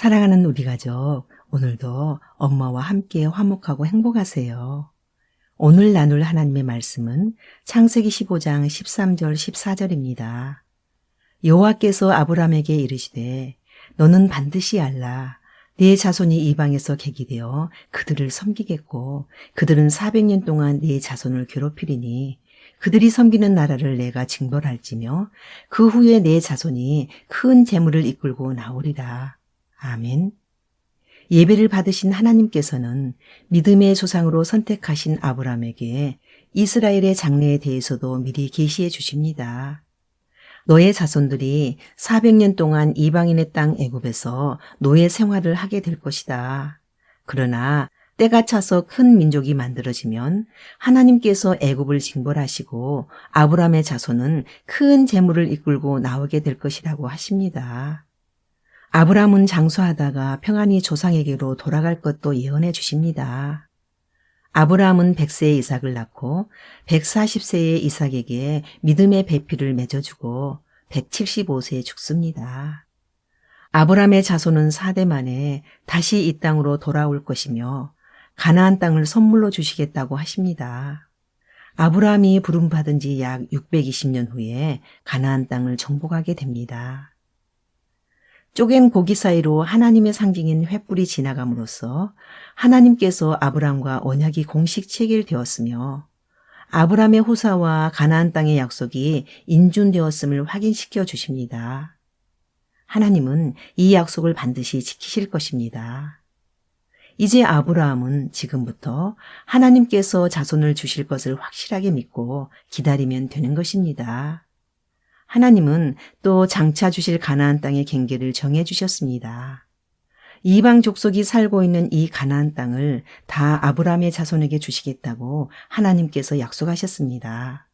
사랑하는 우리 가족, 오늘도 엄마와 함께 화목하고 행복하세요. 오늘 나눌 하나님의 말씀은 창세기 15장 13절 14절입니다. 여호와께서 아브라함에게 이르시되 너는 반드시 알라 네 자손이 이방에서 객이 되어 그들을 섬기겠고 그들은 400년 동안 네 자손을 괴롭히리니 그들이 섬기는 나라를 내가 징벌할지며 그 후에 내 자손이 큰 재물을 이끌고 나오리라. 아멘. 예배를 받으신 하나님께서는 믿음의 조상으로 선택하신 아브라함에게 이스라엘의 장래에 대해서도 미리 계시해 주십니다. 너의 자손들이 400년 동안 이방인의 땅 애굽에서 노예 생활을 하게 될 것이다. 그러나 때가 차서 큰 민족이 만들어지면 하나님께서 애굽을 징벌하시고 아브라함의 자손은 큰 재물을 이끌고 나오게 될 것이라고 하십니다. 아브라함은 장수하다가 평안히 조상에게로 돌아갈 것도 예언해 주십니다. 아브라함은 100세에 이삭을 낳고 140세의 이삭에게 믿음의 배필을 맺어주고 175세에 죽습니다. 아브라함의 자손은 4대 만에 다시 이 땅으로 돌아올 것이며 가나안 땅을 선물로 주시겠다고 하십니다. 아브라함이 부름받은 지 약 620년 후에 가나안 땅을 정복하게 됩니다. 쪼갠 고기 사이로 하나님의 상징인 횃불이 지나감으로써 하나님께서 아브람과 언약이 공식 체결되었으며 아브람의 호사와 가나안 땅의 약속이 인준되었음을 확인시켜 주십니다. 하나님은 이 약속을 반드시 지키실 것입니다. 이제 아브라함은 지금부터 하나님께서 자손을 주실 것을 확실하게 믿고 기다리면 되는 것입니다. 하나님은 또 장차 주실 가나안 땅의 경계를 정해 주셨습니다. 이방 족속이 살고 있는 이 가나안 땅을 다 아브라함의 자손에게 주시겠다고 하나님께서 약속하셨습니다.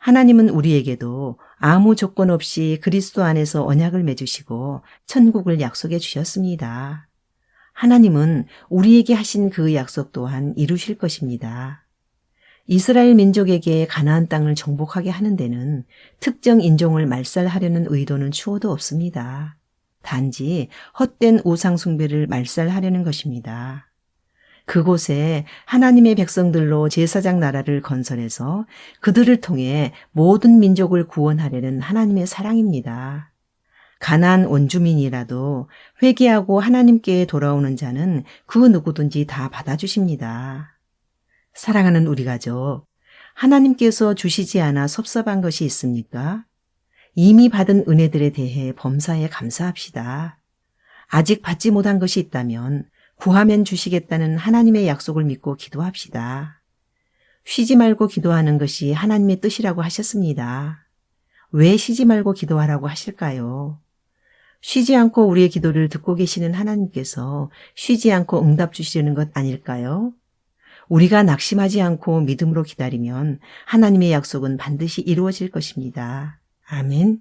하나님은 우리에게도 아무 조건 없이 그리스도 안에서 언약을 맺으시고 천국을 약속해 주셨습니다. 하나님은 우리에게 하신 그 약속 또한 이루실 것입니다. 이스라엘 민족에게 가나안 땅을 정복하게 하는 데는 특정 인종을 말살하려는 의도는 추호도 없습니다. 단지 헛된 우상 숭배를 말살하려는 것입니다. 그곳에 하나님의 백성들로 제사장 나라를 건설해서 그들을 통해 모든 민족을 구원하려는 하나님의 사랑입니다. 가난 원주민이라도 회개하고 하나님께 돌아오는 자는 그 누구든지 다 받아주십니다. 사랑하는 우리 가족, 하나님께서 주시지 않아 섭섭한 것이 있습니까? 이미 받은 은혜들에 대해 범사에 감사합시다. 아직 받지 못한 것이 있다면 구하면 주시겠다는 하나님의 약속을 믿고 기도합시다. 쉬지 말고 기도하는 것이 하나님의 뜻이라고 하셨습니다. 왜 쉬지 말고 기도하라고 하실까요? 쉬지 않고 우리의 기도를 듣고 계시는 하나님께서 쉬지 않고 응답 주시려는 것 아닐까요? 우리가 낙심하지 않고 믿음으로 기다리면 하나님의 약속은 반드시 이루어질 것입니다. 아멘.